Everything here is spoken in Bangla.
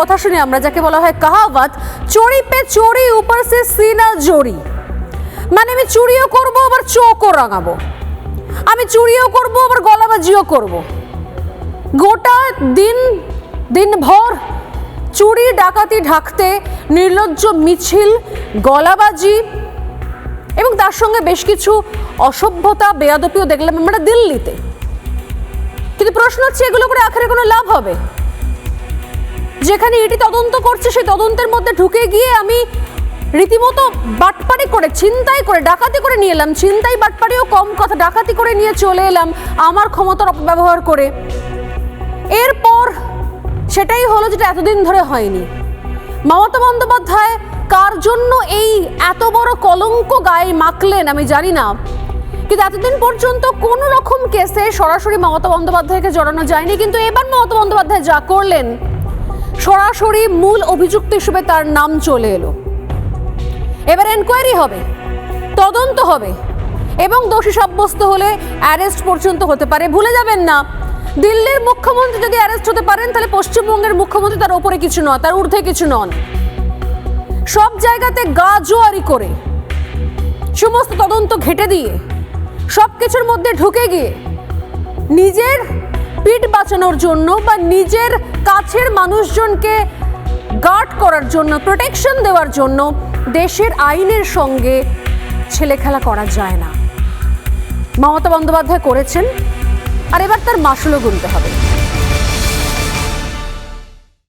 কথা শুনি আমরা যাকে বলা হয় কাহাওয়াত, চড়ি পে চড়ি, উপর সে সিনা জড়ি। মানে আমি চুরিও করব, আবার চোখও রাঙাবো। আমি চুরিও করব, আবার গলাবাজিও করব। গোটা দিন, দিনভর চুরি ডাকাতি ঢাকতে নির্লজ্জ মিছিল, গলাবাজি এবং তার সঙ্গে বেশ কিছু অসভ্যতা, বেয়াদপিও দেখলাম আমরা দিল্লিতে। কিন্তু প্রশ্ন হচ্ছে, এগুলো করে আখেরে কোনো লাভ হবে? যেখানে এটি তদন্ত করছে, সেই তদন্তের মধ্যে ঢুকে গিয়ে আমি রীতিমতো বাটপারি করে, ছিনতাই করে, ডাকাতি করে নিয়ে এলাম। ছিনতাই, বাটপারিও কম কথা, ডাকাতি করে নিয়ে চলে এলাম আমার ক্ষমতার অপব্যবহার করে। এরপর সেটাই হলো যেটা এতদিন ধরে হয়নি। মমতা বন্দ্যোপাধ্যায়, কার জন্য এই এত বড় কলঙ্ক গায়ে মাখলেন আমি জানি না। কিন্তু এতদিন পর্যন্ত কোনো রকম কেসে সরাসরি মমতা বন্দ্যোপাধ্যায়কে জড়ানো যায়নি। কিন্তু এবার মমতা বন্দ্যোপাধ্যায় যা করলেন সরাসরি মূল অভিযুক্ত হিসেবে তার নাম চলে এলো। এবার এনকোয়ারি হবে, তদন্ত হবে, এবং দোষী সাব্যস্ত হলে অ্যারেস্ট পর্যন্ত হতে পারে। ভুলে যাবেন না, দিল্লির মুখ্যমন্ত্রী যদি অ্যারেস্ট হতে পারেন, তাহলে পশ্চিমবঙ্গের মুখ্যমন্ত্রী তার ওপরে কিছু নয়, তার ঊর্ধ্বে কিছু নন। সব জায়গাতে গা জোয়ারি করে, সমস্ত তদন্ত ঘেটে দিয়ে সব কিছুর মধ্যে ঢুকে গিয়ে, নিজের পিঠ বাঁচানোর জন্য বা নিজের কাছের মানুষজনকে গার্ড করার জন্য প্রোটেকশন দেওয়ার জন্য দেশের আইনের সঙ্গে ছেলে খেলা করা যায় না। মমতা বন্দ্যোপাধ্যায় করেছেন, আর এবার তার মাসুলও গুনতে হবে।